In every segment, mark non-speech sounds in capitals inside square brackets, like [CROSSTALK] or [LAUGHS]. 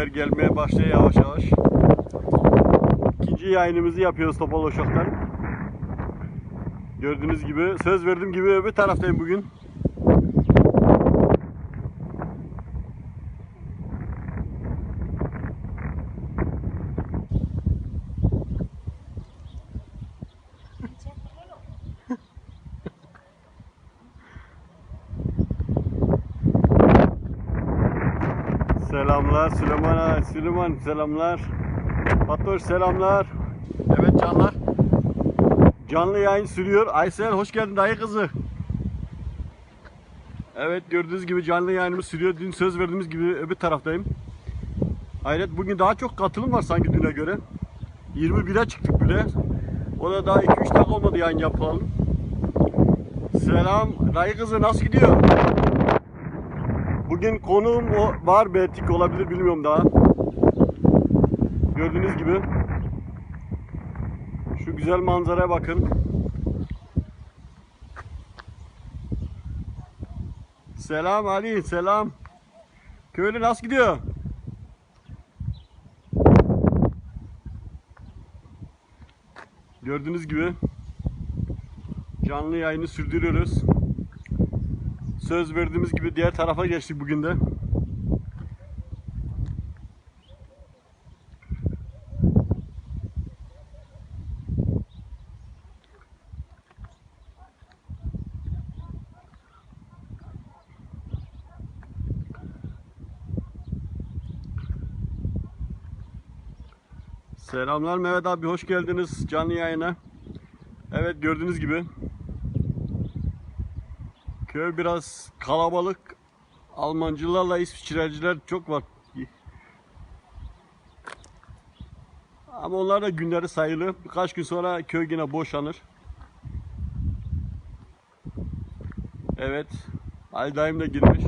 Köylüler gelmeye başlıyor yavaş yavaş. İkinci yayınımızı yapıyoruz Topal Uşak'tan. Gördüğünüz gibi söz verdiğim gibi öbür taraftayım bugün. Selamlar Süleyman Süleyman selamlar. Fatoş selamlar. Evet canlar. Canlı yayın sürüyor. Aysel hoş geldin dayı kızı. Evet gördüğünüz gibi canlı yayınımız sürüyor. Dün söz verdiğimiz gibi öbür taraftayım. Hayret bugün daha çok katılım var sanki düne göre. 21'e çıktık bile. O da daha 2-3 dakika olmadı yayın yapalım. Selam dayı kızı nasıl gidiyor? Bugün konuğum var belki olabilir bilmiyorum daha. Gördüğünüz gibi. Şu güzel manzaraya bakın. Selam Ali, selam. Köylü nasıl gidiyor? Gördüğünüz gibi canlı yayını sürdürüyoruz. Söz verdiğimiz gibi diğer tarafa geçtik bugün de. Selamlar Mehmet abi hoş geldiniz canlı yayına. Evet gördüğünüz gibi Köy biraz kalabalık. Almancılarla İsviçreciler çok var. Ama onlar da günleri sayılı. Birkaç gün sonra köy yine boşanır. Evet. Ali dayım da girmiş.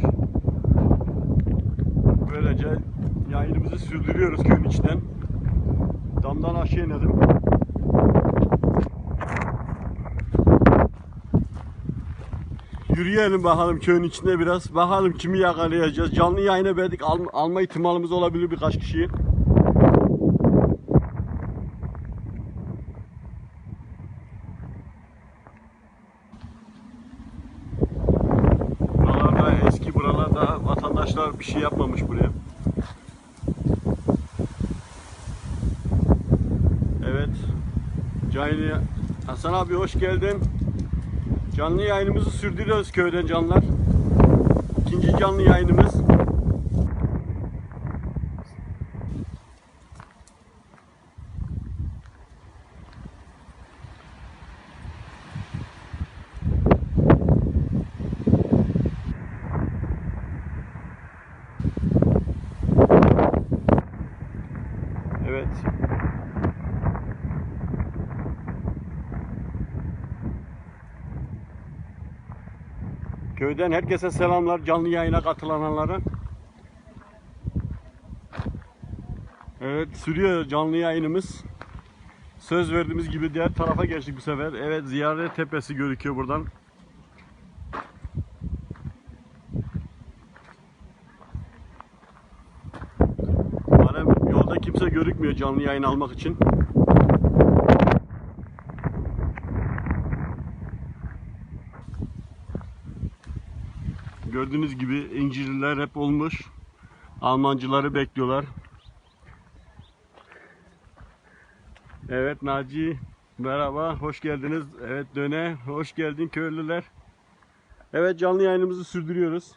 Böylece yayınımızı sürdürüyoruz köyün içinden. Damdan aşağı inelim. Yürüyelim bakalım köyün içinde biraz. Bakalım kimi yakalayacağız. Canlı yayına verdik. Al, alma ihtimalimiz olabilir birkaç kişiyi. Buralarda eski buralarda vatandaşlar bir şey yapmamış buraya. Evet. Cahili Hasan abi hoş geldin. Canlı yayınımızı sürdürüyoruz köyden canlar. İkinci canlı yayınımız. Evet. Köyden herkese selamlar canlı yayına katılanlara. Evet sürüyor canlı yayınımız. Söz verdiğimiz gibi diğer tarafa geçtik bu sefer. Evet ziyaret tepesi gözüküyor buradan. Yolda kimse görükmüyor canlı yayın almak için. Gördüğünüz gibi incirliler hep olmuş. Almancıları bekliyorlar. Evet Naci merhaba hoş geldiniz. Evet döne hoş geldin köylüler. Evet canlı yayınımızı sürdürüyoruz.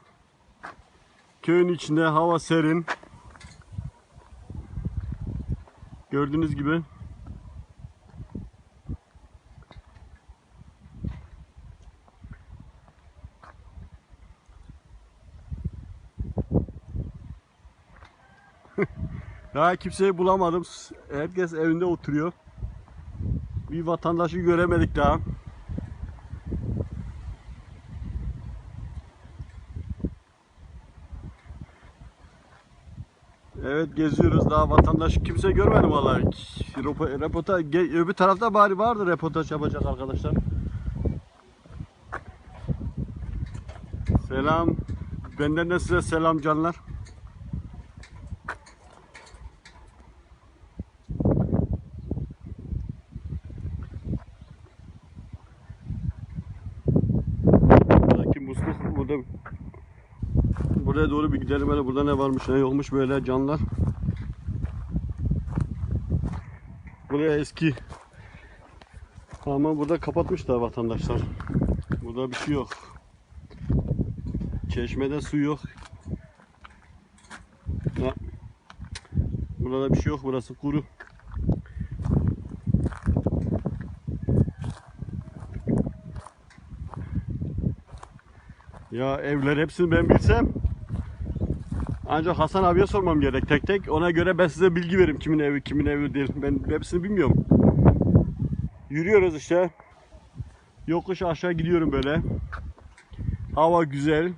Köyün içinde hava serin. Gördüğünüz gibi. Daha kimseyi bulamadım. Herkes evinde oturuyor. Bir vatandaşı göremedik daha. Evet geziyoruz daha vatandaş kimse görmedim vallahi. Repo- Repota ge- öbür tarafta bari vardı reportaj yapacak arkadaşlar. Selam. Benden de size selam canlar. burada buraya doğru bir gidelim hele burada ne varmış ne yokmuş böyle canlar. Buraya eski ama burada kapatmışlar vatandaşlar. Burada bir şey yok. Çeşmede su yok. Ha. Burada bir şey yok. Burası kuru. Ya evler hepsini ben bilsem ancak Hasan abiye sormam gerek tek tek. Ona göre ben size bilgi veririm kimin evi kimin evi değil. Ben hepsini bilmiyorum. Yürüyoruz işte. Yokuş aşağı gidiyorum böyle. Hava güzel.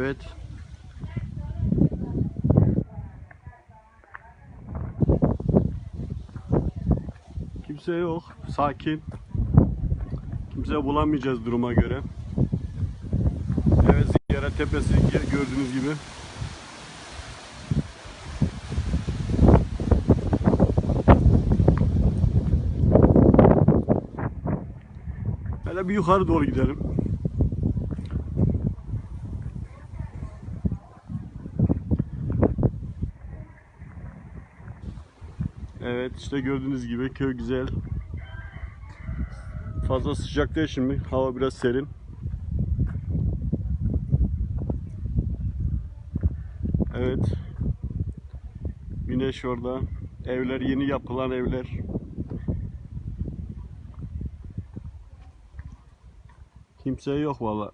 Evet. Kimse yok. Sakin. Kimse bulamayacağız duruma göre. Evet Ziyara Tepesi gördüğünüz gibi. Hele bir yukarı doğru gidelim. Evet işte gördüğünüz gibi köy güzel. Fazla sıcak değil şimdi. Hava biraz serin. Evet. Güneş orada. Evler yeni yapılan evler. Kimse yok valla.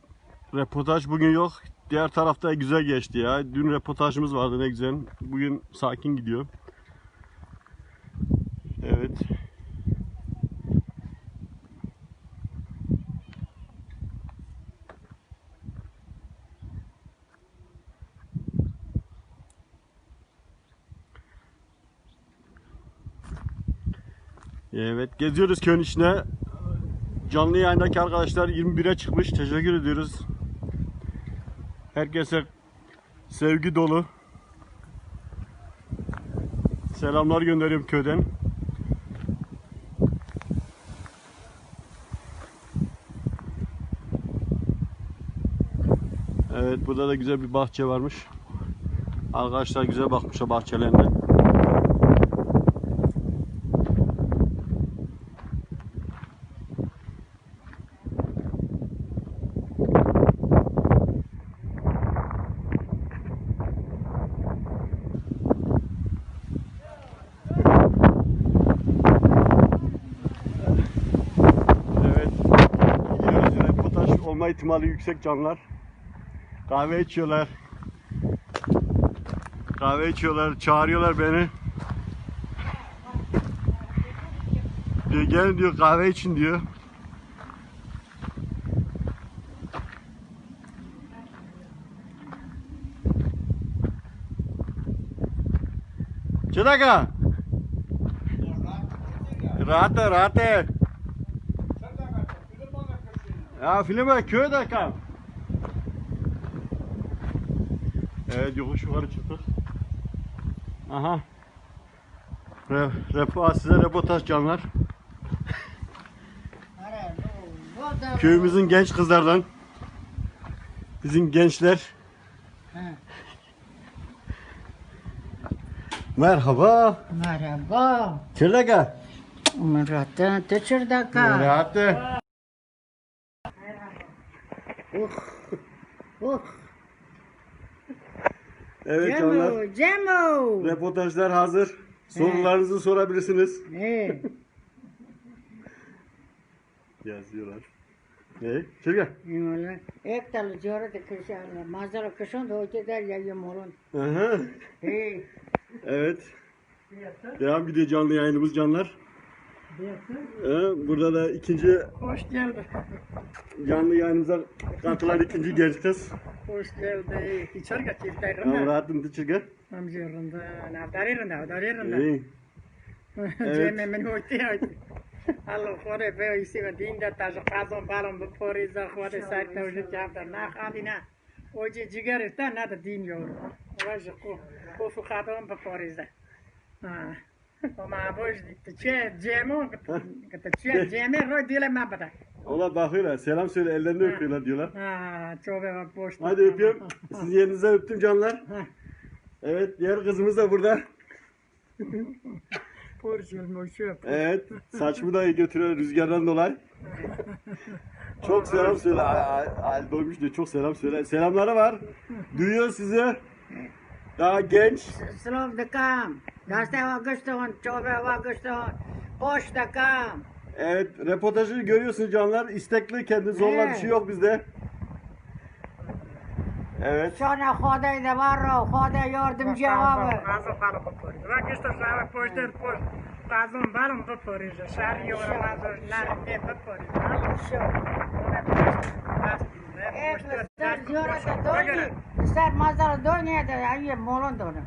Reportaj bugün yok. Diğer tarafta güzel geçti ya. Dün reportajımız vardı ne güzel. Bugün sakin gidiyor. Evet. Evet geziyoruz köyün içine. Canlı yayındaki arkadaşlar 21'e çıkmış. Teşekkür ediyoruz. Herkese sevgi dolu. Selamlar gönderiyorum köyden. Evet burada da güzel bir bahçe varmış. Arkadaşlar güzel bakmışlar bahçelerine. Evet. Gidiyoruz reportaj olma ihtimali yüksek canlar. Kahve içiyorlar. Kahve içiyorlar, çağırıyorlar beni. diyor gelin diyor kahve için diyor. Çedaka. Rahat rahat de. Ya filme köyde kal. Evet yokuş yukarı çıktık. Aha. Re, repo, size reportaj canlar. Köyümüzün genç kızlardan. Bizim gençler. Merhaba. Merhaba. Çırdaka. Murat'ın tıçırdaka. Rahat de. Oh, Evet canlar. Cemo, Cemo. Reportajlar hazır. Sorularınızı sorabilirsiniz. He, [LAUGHS] Yazıyorlar. Ne? Çırga. yimola. Ek talı jora da kışan, hoca der ya. Aha. He. Evet. Devam gidiyor canlı yayınımız canlar. Burada da ikinci Hoş geldin. canlı yayınımıza katılan ikinci genç kız. Hoş geldin. İçer geç Tamam, iltayırında. rahatım dışı Amca yerinde. Navdar yerinde. Avdar yerinde. İyi. Cem'e beni hoyti hoyti. Allah kore be isi ve dinde tajı kazan balım bu poriza kore sarıta ucu kâftar. Na khadina. Oce cigar iftar na da din yor. Vajı ku. Kufu khadan bu poriza. Ha ama boş çe cemo çe ceme roy dile ma bada Ona bakıyorlar. Selam söyle. Ellerini öpüyorlar diyorlar. ha çobe bak boş Hadi öpüyorum. Siz yerinize öptüm canlar. Evet. Diğer kızımız da burada. [LAUGHS] Evet. Saçımı da götürüyor rüzgardan dolayı. Çok selam söyle. Ali doymuş diyor. Çok selam söyle. Selamları var. Duyuyor sizi. Daha genç. Slov da kam. Daste va guston, çobe va guston. Boş da kam. Evet. Reportajı görüyorsunuz canlar. İstekli kendi zorla bir şey yok bizde. Evet. Şona Xoday da var ro, Xoday yardımcı var. Qazon balım bu poriz. Va gishto shava poshter posh. Qazon balım bu poriz. Shar yora mazor nar ne bu poriz. Sar jora da doni. Sar mazar doni da ayye molon doni.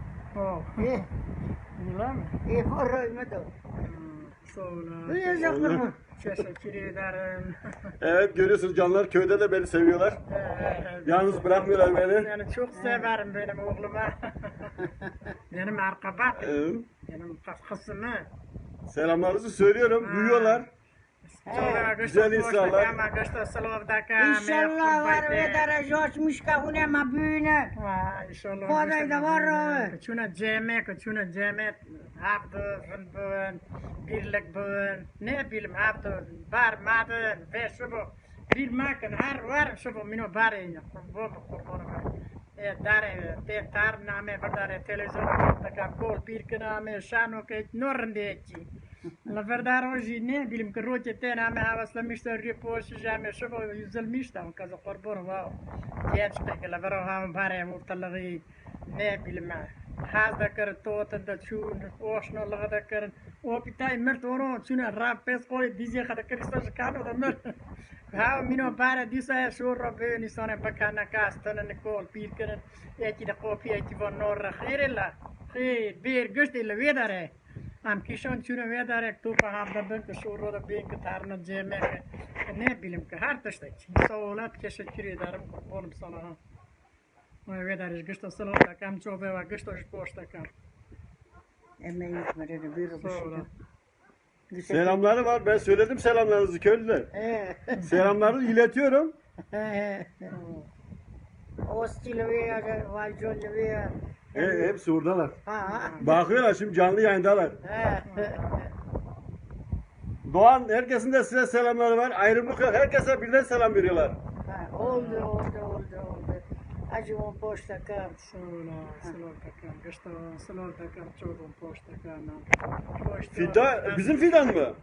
Oh. E, Ulan. e mu do. Sonra. Uya zakırma. Teşekkür ederim. [LAUGHS] Evet görüyorsunuz canlar köyde de beni seviyorlar. Yalnız bırakmıyorlar beni. Yani çok severim benim oğluma. [LAUGHS] benim arkaba. Evet. Benim kızımı. Selamlarınızı söylüyorum. Duyuyorlar. Güzel insanlar. İnşallah var ve darajoş müşkahune ma büyüne. İnşallah. Xoday da var ro. Küçüne ceme, küçüne ceme. Hafta, bugün, birlik bugün. Ne bileyim hafta, var madın ve şu bu. Bilmakın her var şu bu mino var ya. Bu bu kurbanı. E dare te tar name verdare televizyon taka kol pirke name shano ke norndeci. La Laferdar ne bilim ki rote ten ame havaslamıştı repos jame şobo yüzülmüştü ama kazı korbon va diye çıktı ki lafero ham bari ortalığı ne bilim haz da kır tot da çun oşno laga da kır o pitay mert oro çuna rap pes koy diye kada kristas kano da mert ha mino bari disa şu rabbe nisane bakana kastana nikol pil kır eti de kopya eti von norra khirela خیر بیر گشت لوی داره Am kishon chuna vedare tu pa havda ben ke shurra da ben ke tarna jeme ke ne bilim ke har tashta. Solat teşekkür ederim. Oğlum sana ha. Moje vedare gšto salota kam čobeva gšto pošta kam. Emeği de bir bu. Selamları var. Ben söyledim selamlarınızı köylüler. He. Selamları iletiyorum. He. Ostil ve valcol ve. E, hepsi oradalar. Ha. Bakıyorlar şimdi canlı yayındalar. He. Doğan herkesin de size selamları var. Ayrımlık yok. Herkese birden selam veriyorlar. Ha, Oldu oldu oldu oldu. Acımın boşta kal. Sola, salota kam gšto salota kam čobom pošta kam. Pošta. Fidan, bizim fidan mı?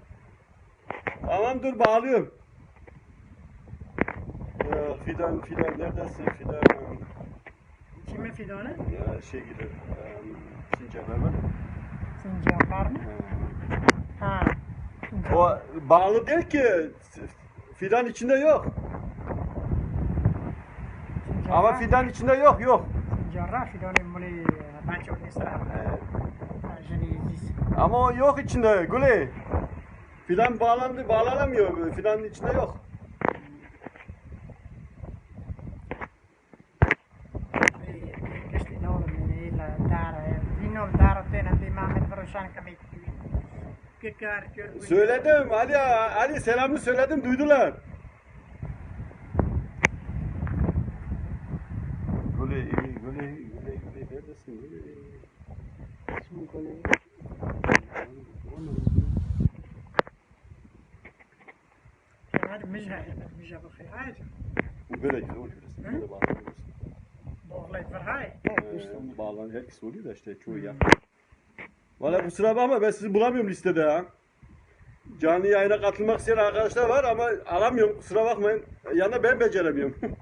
Tamam dur bağlıyorum. Ya fidan fidan neredesin fidan? Kime fidane? Ya şey gider. Sincanlar var. Sincanlar mı? Ha. O bağlı değil ki. Fidan içinde yok. Ama fidan içinde yok yok. Sincanlar muli bancho nisra. Jenizis. Ama o yok içinde Güley. Fidan bağlandı, bağlanamıyor. Fidanın içinde yok. Söyledim Ali, Ali selamını söyledim duydular. Güley, Güley, Güley, Güley neredesin. Haydi. Bu böyle güzel oluyor. Böyle hay. Ee, herkes oluyor da işte çoğu ya. Valla kusura bakma ben sizi bulamıyorum listede ya. Canlı yayına katılmak isteyen arkadaşlar var ama alamıyorum kusura bakmayın. Yanında ben beceremiyorum. [LAUGHS]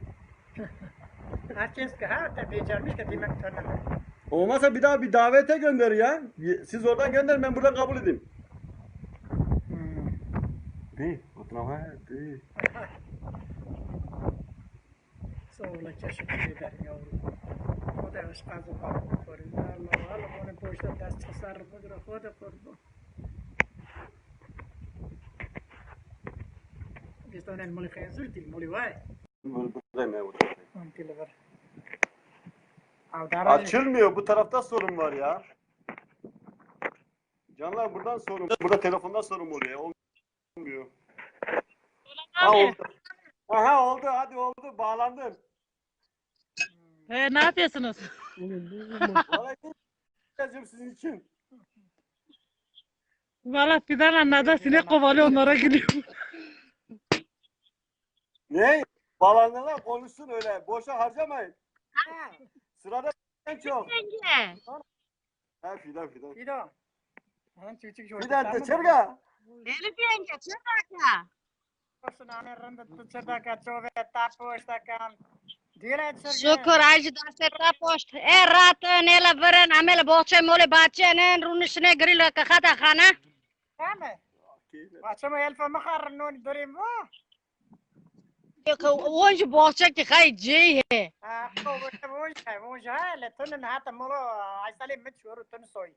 Herkes ha da becermiş ki demek törneme. Olmazsa bir daha bir davete gönder ya. Siz oradan gönderin ben buradan kabul edeyim. Değil. Oturama. Değil. [LAUGHS] Soğula teşekkür ederim yavrum. Tasarrufu dur. O da kurdu. işte önen muli khenzur til muli vay. Buradayım ya, buradayım. On til var. Av dara. Açılmıyor. Bu tarafta sorun var ya. Canlar buradan sorun. Burada telefonda sorun oluyor. Olmuyor. Ha oldu. Aha oldu. Hadi oldu. Bağlandın. Ee, ne yapıyorsunuz? Vallahi geleceğim sizin için. Valla Fidan anladı sinek kovalıyor onlara gülüyor. Ne? Bağlananlar konuşsun öyle. Boşa harcamayın. Sırada en çok. Ha fidan fidan. Fido. Han çuçuk şu. Fidan teçerga. Elif yenge çırdaka. Olsun ane rında tçerdaka çove tapoştakam. Dile çerge. Şükür شكر عاجد عسيتا بوشت اي راتن اي لبرن عمل بوشة مولي باتشنين رونش نجري لك خطا خانة تمام باتشة ما يلفا مخار نون دريم بو وانج بوشة كي خاي جيه آه وانج وانج ها لتنن هاتا مولو عيسالي متشور تنسوي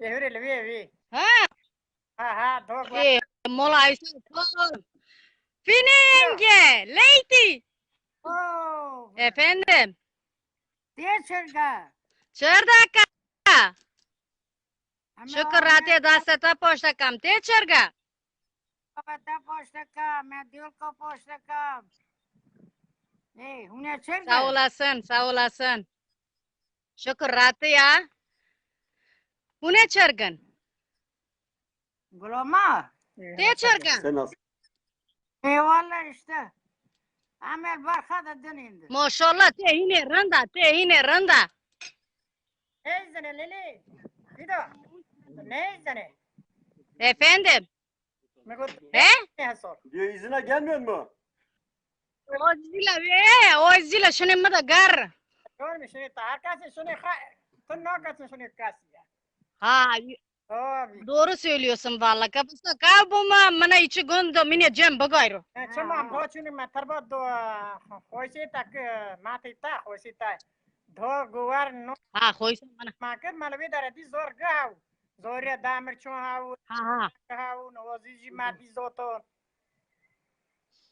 يهوري لبيه بي ها ها ها دوغ مولو عيسالي فينينجي ليتي Oh, Efendim. Teçirga. Çırdaka. Ama Şükür o rate daseta posta kam te çırga. Bata poştaka, me dilko poştaka. Hey, hune çirga. Sağ olasın, sağ olasın. Şükür rahatı ya. Bu ne çırgın? Gloma. Ne çırgın? Sen nasıl? Eyvallah işte. Amel barkada dönündü. Maşallah te yine rında, te yine rında. Hey zane lele. Fido. Ne zane? Efendim? Me go. He? Ne sor. Diyor izine gelmiyor mu? O zila be, o zila şunu mu da gar. Görmüş ne ta arkası şunu ha. Tun ne kaçın şunu kasi ya. Ha, Tabii. Doğru söylüyorsun valla. Kapısı Kalbuma mana içi gondo mine cem bagayro. Çama boçunu matarba do hoşi tak mati ta hoşi ta. Do guvar no. Ha hoşi mana. Makar malvi darati zor gav. Zor ya damir çoğu havu. Ha ha. Havu no ozici mati zoton.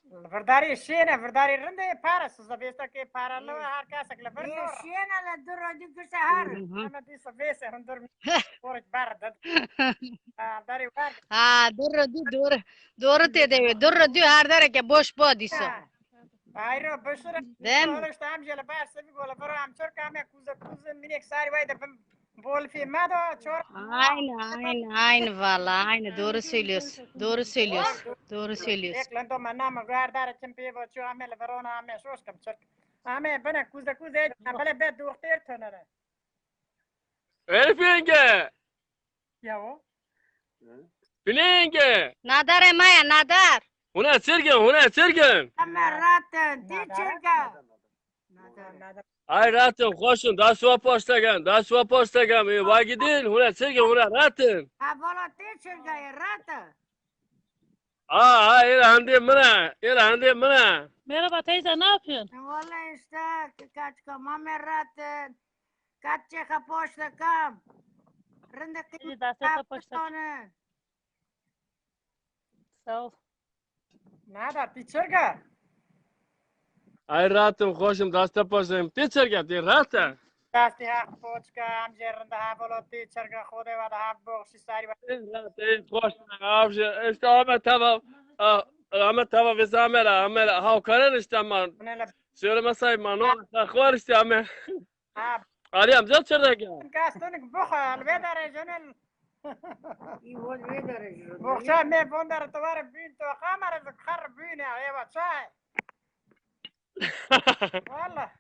Vërdari shena, vërdari rënde e para, su zavesta ke para lo har casa que la vërdor. E shena la duro di kusa har. Ana di savesa rëndor por bardad. Ah, dari var. Ah, duro di dur. Duro te deve, duro di har dare ke bosh po diso. Bayro bashura. Den. Ona shtam jela bar sebi gola baro amchor kam ya kuza kuza minek sari vay da bol fi mado çor. Aynı, aynı, aynı valla, aynı. Doğru söylüyorsun. Doğru söylüyorsun. Doğru söylüyorsun. Ek lando manama guardare çempe bo ço amel verona ame sos kam çor. Ame bana kuza kuza bale be doktor tonara. Elif yenge, Ya o. Yenge, Nadar emaya, nadar. huna sirgin, huna sirgin. Amel rattın. Teçirga. Nada. Ay ratın, koşun, da suva postagan, da suva postagan, e, va gidin, huna sirgin, huna ratın. Ha bana teçirga ya rattı. Aa, ha, ila handi mına, ila handi mına. Merhaba teyze, ne yapıyorsun? Vallahi işte kaç kam amel rattın. Kaç çeka poşta kam. Rında İyi, daha seta poşta. onu. Sağ ol. Nada piçerga. ای راتم خوشم دست пошым. Тичерга, ти рата. دستی حق پوچ که هم جرنده هم ولاتی چرگه خوده و ده هم بخشی سری و این خوش نگفش اشتا همه تبا همه تبا ویزا همه همه هاو کرن اشتا من شیر مسای منو خور اشتا همه آره هم جد چرده گه کستون بخل بدره جنل بخشه می بندر توار بین تو خامر از خر بینه ایوه چای والله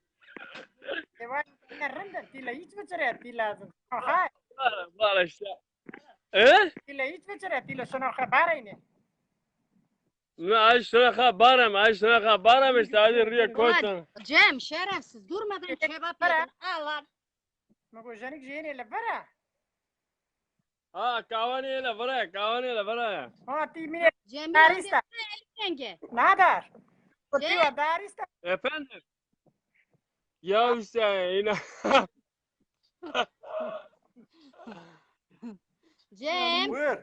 ما اشرخ برم اشرخ برم استعادي الريا كوتن جام شرف صدور ما بين شباب الله ما جانك جيني لبرا آه كاواني لبرا كاواني لبرا آه تيمية جميل نادر Otiwa darista. Efendim? Ya işte yine. [LAUGHS] Cem. Buyur.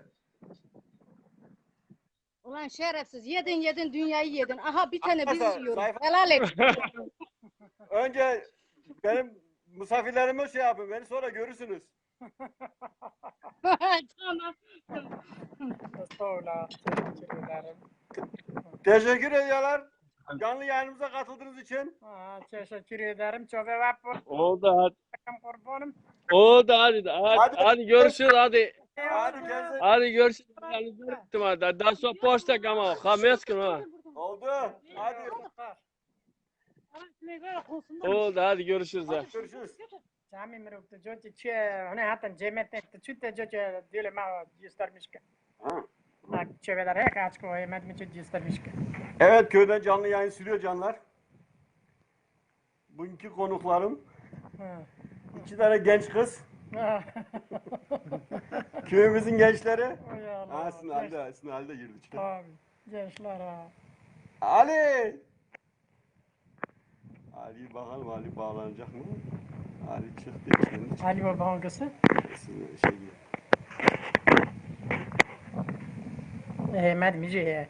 Ulan şerefsiz yedin yedin dünyayı yedin. Aha bir tane biz Arkadaşlar, yiyoruz. sayfa- Helal et. [LAUGHS] Önce benim misafirlerime şey yapın. Beni sonra görürsünüz. [LAUGHS] tamam. Estağfurullah. Teşekkür ederim. Teşekkür ediyorlar. Canlı yayınımıza katıldığınız için. Aa, teşekkür ederim. Çok evap Oldu hadi. kurbanım. Oldu hadi. Hadi, Hadi. hadi görüşürüz hadi. Hadi gelsin. Hadi görüşürüz. Yani görüştüm hadi. Daha sonra poşta kama. Hameskin ha. Oldu. Hadi. Oldu hadi görüşürüz ha. Görüşürüz. Sami miruktu jochi çe hani hatta cemetek çütte jochi dile ma göstermişke. Ha. Bak çeveler hek aç ko emed mi çütte göstermişke. Evet köyden canlı yayın sürüyor canlar. Bugünkü konuklarım iki tane genç kız. [LAUGHS] Köyümüzün gençleri. Ha Sinal'de, Sinal'de girdi içine. Abi gençler ha. Ali! Ali bakalım Ali bağlanacak mı? Ali çıktı içinden. Ali Baba hangisi? Şey Emed mi je.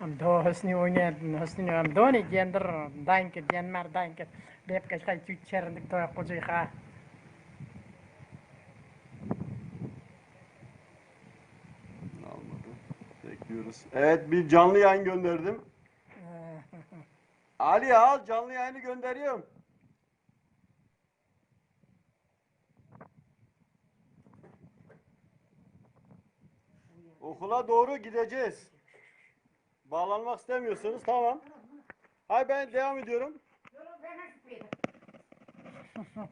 Am do husni oynayan husni am do ni gender danke genmer danke. Bep kaç kay tüçerdik to koca ha. Almadı. Bekliyoruz. Evet bir canlı yayın gönderdim. [LAUGHS] Ali al canlı yayını gönderiyorum. Okula doğru gideceğiz. Bağlanmak istemiyorsanız tamam. Hay ben devam ediyorum. [LAUGHS]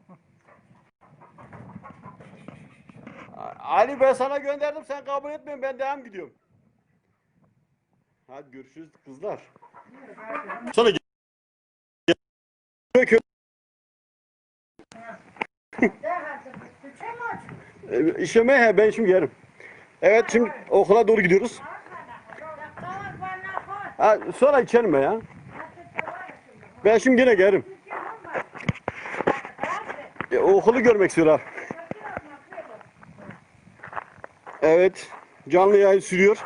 Ali ben sana gönderdim sen kabul etmiyorsun ben devam gidiyorum. Hadi görüşürüz kızlar. Sonra gel- Kö- E, İşeme ben şimdi yerim. Evet şimdi okula doğru gidiyoruz. Ha, sonra içerim ben ya. Ben şimdi yine gelirim. E, okulu görmek istiyorlar. Evet. Canlı yayın sürüyor.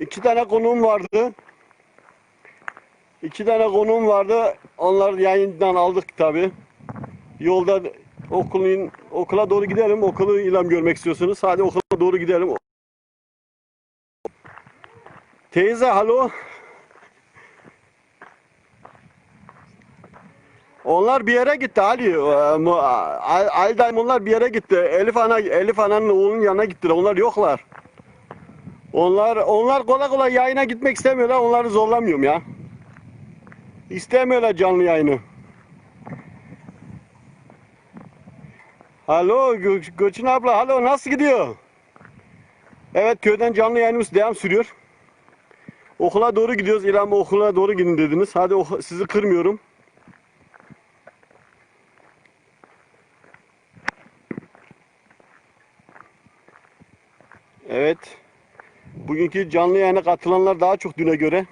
İki tane konuğum vardı. İki tane konuğum vardı. Onları yayından aldık tabi. Yolda okulun okula doğru gidelim. Okulu ilan görmek istiyorsunuz. Hadi okula doğru gidelim. Teyze halo. Onlar bir yere gitti Ali. Ee, Ali dayım onlar bir yere gitti. Elif ana Elif ananın oğlunun yanına gittiler. Onlar yoklar. Onlar onlar kolay kolay yayına gitmek istemiyorlar. Onları zorlamıyorum ya. İstemiyorlar canlı yayını. Alo Gö- Göçün abla. Alo nasıl gidiyor? Evet köyden canlı yayınımız devam sürüyor. Okula doğru gidiyoruz. Bey, okula doğru gidin dediniz. Hadi sizi kırmıyorum. Evet. Bugünkü canlı yayına katılanlar daha çok düne göre.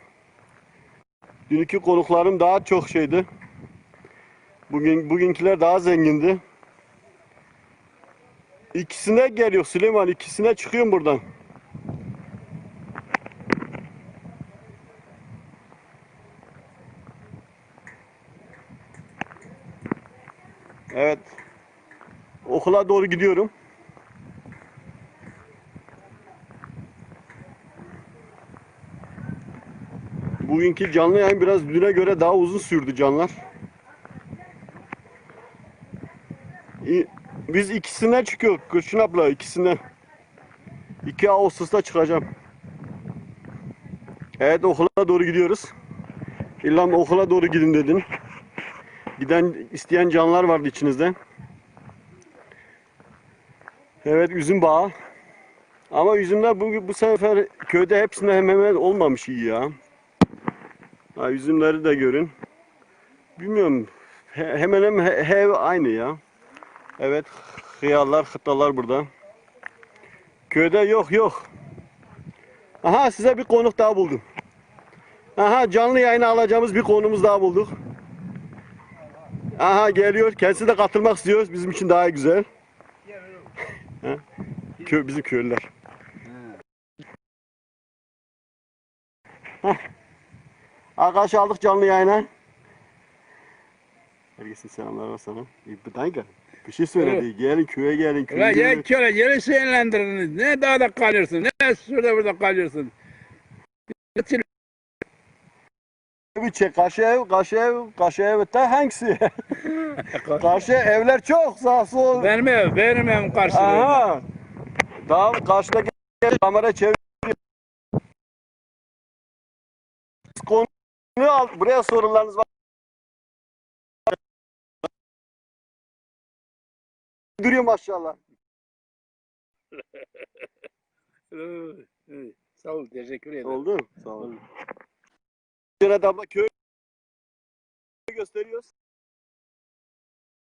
Dünkü konuklarım daha çok şeydi. Bugün bugünküler daha zengindi. İkisine geliyor Süleyman. ikisine çıkıyorum buradan. Evet. Okula doğru gidiyorum. Bugünkü canlı yayın biraz düne göre daha uzun sürdü canlar. Biz ikisine çıkıyor Kırçın abla ikisine. 2 Ağustos'ta çıkacağım. Evet okula doğru gidiyoruz. İlham okula doğru gidin dedin. Giden isteyen canlar vardı içinizde. Evet üzüm bağı. Ama üzümler bu, bu sefer köyde hepsinde hemen hemen olmamış iyi ya. Ha, üzümleri de görün. Bilmiyorum. He- hemen hemen he- he- aynı ya. Evet. Hıyarlar, hıttalar burada. Köyde yok yok. Aha size bir konuk daha buldum. Aha canlı yayına alacağımız bir konumuz daha bulduk. Aha geliyor. Kendisi de katılmak istiyor. Bizim için daha güzel. Kö- bizim köylüler. Arkadaş aldık canlı yayına. Herkesin selamlar var sana. Bir danke. Bir şey söyledi. Gelin köye gelin köye Ulan gelin. ya köle yeri. Ne dağda kalıyorsun, ne şurada burada kalıyorsun. Bir çek karşı ev, karşı ev, karşı ev de hangisi? [LAUGHS] karşı evler çok sağ sol. Benim ev, benim evim karşıda. Aha. Tamam karşıda gel kamera çevir. Konuyu al. Buraya sorularınız var. Duruyor maşallah. [LAUGHS] Sağ ol, teşekkür ederim. Oldu. Sağ olun. Şöyle abla köy gösteriyoruz.